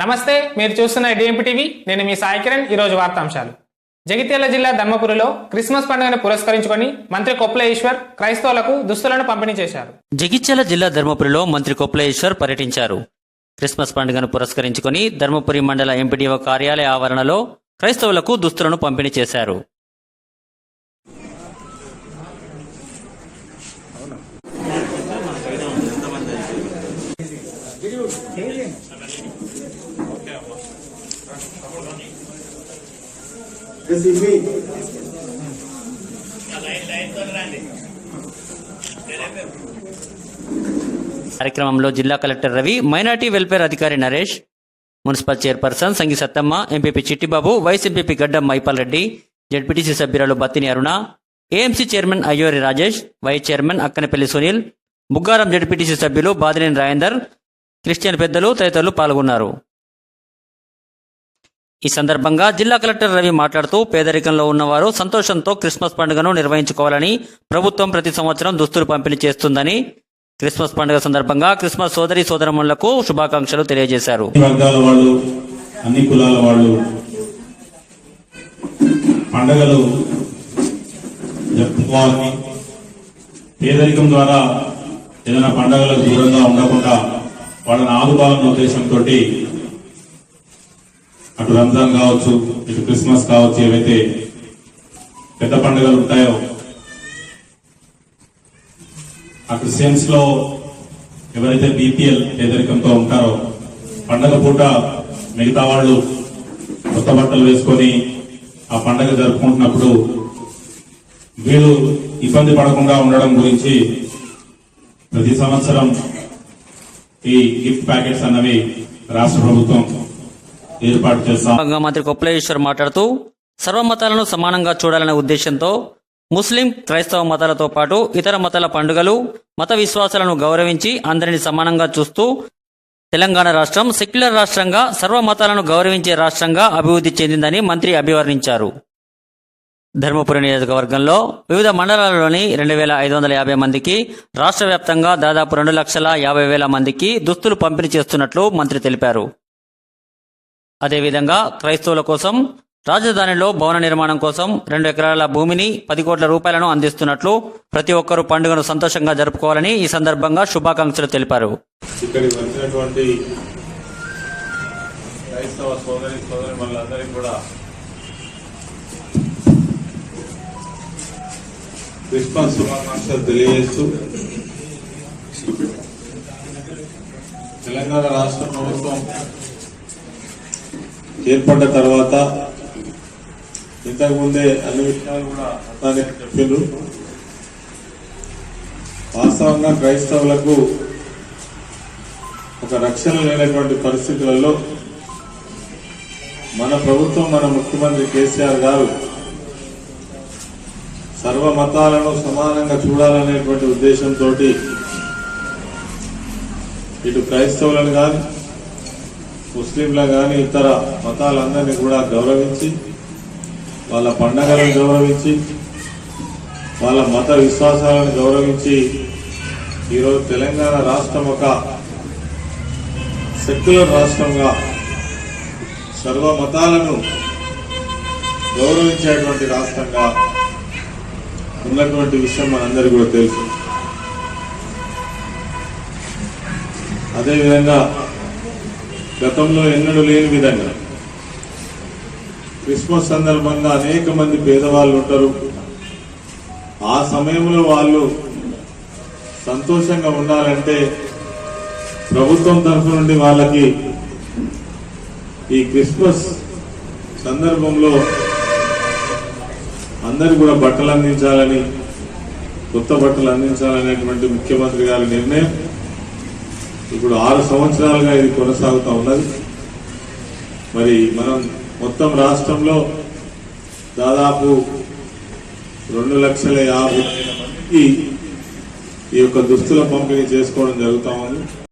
నమస్తే మీరు చూస్తున్న డిఎంపి టీవీ నేను మీ సాయి కిరణ్. ఈరోజు వార్తాంశాలు. జగిత్యాల జిల్లా ధర్మపురిలో క్రిస్మస్ పండుగను పురస్కరించుకొని మంత్రి కొప్పుల ఈశ్వర్ క్రైస్తవులకు దుస్తులను పంపిణీ చేశారు. జగిత్యాల జిల్లా ధర్మపురిలో మంత్రి కొప్పులేశ్వర్ పర్యటించారు. క్రిస్మస్ పండుగను పురస్కరించుకొని ధర్మపురి మండల ఎంపీడీఓ కార్యాలయ ఆవరణలో క్రైస్తవులకు దుస్తులను పంపిణీ చేశారు. కార్యక్రమంలో జిల్లా కలెక్టర్ రవి మైనార్టీ వెల్ఫేర్ అధికారి Naresh municipal chairperson Sangi Sattamma MPP Chittibabu vice MPP Gaddam Maipal Reddy ZPTC సభ్యురాలు Battini Aruna AMC chairman Ayyori Rajesh vice chairman Akkanapalli Sunil Buggaram ZPTC సభ్యులు బాదినేని రాజేందర్ క్రిస్టియన్ పెద్దలు తదితరులు పాల్గొన్నారు. ఈ సందర్భంగా జిల్లా కలెక్టర్ రవి మాట్లాడుతూ పేదరికంలో ఉన్నవారు సంతోషంతో క్రిస్మస్ పండుగను నిర్వహించుకోవాలని ప్రభుత్వం ప్రతి సంవత్సరం దుస్తులు పంపిణీ చేస్తుందని క్రిస్మస్ పండుగ సందర్భంగా క్రిస్మస్ సోదరి సోదరములకు శుభాకాంక్షలు తెలియజేశారు. అన్ని కులాల వాళ్ళు పండగలు జరుపుకోవాలని పేదరికం ద్వారా ఏదైనా పండగలకు దూరంగా ఉండకుండా వాళ్ళని ఆదుకోవాలన్న ఉద్దేశంతో అటు రంజాన్ కావచ్చు ఇటు క్రిస్మస్ కావచ్చు ఏవైతే పెద్ద పండుగలు ఉంటాయో ఆ క్రిస్టియన్స్లో ఎవరైతే బీపీఎల్ పేదరికంతో ఉంటారో పండగ పూట మిగతా వాళ్ళు కొత్త బట్టలు వేసుకొని ఆ పండగ జరుపుకుంటున్నప్పుడు వీళ్ళు ఇబ్బంది పడకుండా ఉండడం గురించి ప్రతి సంవత్సరం ఈ గిఫ్ట్ ప్యాకెట్స్ అన్నవి రాష్ట్ర ప్రభుత్వం ఏర్పాటు చేస్తాం మంత్రి కొప్పులేశ్వర్ మాట్లాడుతూ సర్వమతాలను సమానంగా చూడాలనే ఉద్దేశంతో ముస్లిం క్రైస్తవ మతాలతో పాటు ఇతర మతాల పండుగలు మత విశ్వాసాలను గౌరవించి అందరిని సమానంగా చూస్తూ తెలంగాణ రాష్ట్రం సెక్యులర్ రాష్ట్రంగా సర్వ మతాలను గౌరవించే రాష్ట్రంగా అభివృద్ధి చెందిందని మంత్రి అభివర్ణించారు. ధర్మపురి నియోజకవర్గంలో వివిధ మండలాల్లోని రెండు వేల ఐదు వందల యాభై మందికి రాష్ట్ర వ్యాప్తంగా దాదాపు రెండు లక్షల యాభై వేల మందికి దుస్తులు పంపిణీ చేస్తున్నట్లు మంత్రి తెలిపారు. అదేవిధంగా క్రైస్తవుల కోసం రాజధానిలో భవన నిర్మాణం కోసం రెండు ఎకరాల భూమిని పది కోట్ల రూపాయలను అందిస్తున్నట్లు ప్రతి ఒక్కరూ పండుగను సంతోషంగా జరుపుకోవాలని ఈ సందర్భంగా శుభాకాంక్షలు తెలిపారు. ఇక్కడికి వచ్చినటువంటి క్రైస్తవ సోదరి సోదరి వాళ్ళందరికీ కూడా క్రిస్మస్ శుభాకాంక్షలు తెలియజేస్తూ తెలంగాణ రాష్ట్ర ప్రభుత్వం ఏర్పడ్డ తర్వాత ఇంతకు ముందే అన్ని విషయాలు కూడా అతనే చెప్పారు వాస్తవంగా క్రైస్తవులకు ఒక రక్షణ లేనటువంటి పరిస్థితులలో మన ప్రభుత్వం మన ముఖ్యమంత్రి కేసీఆర్ గారు సర్వ మతాలను సమానంగా చూడాలనేటువంటి ఉద్దేశంతో ఇటు క్రైస్తవులను కానీ ముస్లింల కానీ ఇతర మతాలందరినీ కూడా గౌరవించి వాళ్ళ పండగలను గౌరవించి వాళ్ళ మత విశ్వాసాలను గౌరవించి ఈరోజు తెలంగాణ రాష్ట్రం ఒక సెక్యులర్ రాష్ట్రంగా సర్వ మతాలను గౌరవించేటువంటి రాష్ట్రంగా ఉన్నటువంటి విషయం మనందరికీ కూడా తెలుసు. అదేవిధంగా గతంలో ఎన్నడూ లేని విధంగా క్రిస్మస్ సందర్భంగా అనేక మంది పేదవాళ్ళు ఉంటారు. ఆ సమయంలో వాళ్ళు సంతోషంగా ఉండాలంటే ప్రభుత్వం తరఫు నుండి వాళ్ళకి ఈ క్రిస్మస్ సందర్భంలో అందరు కూడా బట్టలు అందించాలని కొత్త బట్టలు అందించాలనేటువంటి ముఖ్యమంత్రి గారి నిర్ణయం ఇప్పుడు ఆరు సంవత్సరాలుగా ఇది కొనసాగుతూ ఉన్నది. మరి మనం మొత్తం రాష్ట్రంలో దాదాపు రెండు లక్షల యాభై మందికి ఈ యొక్క దుస్తుల పంపిణీ చేసుకోవడం జరుగుతూ ఉంది.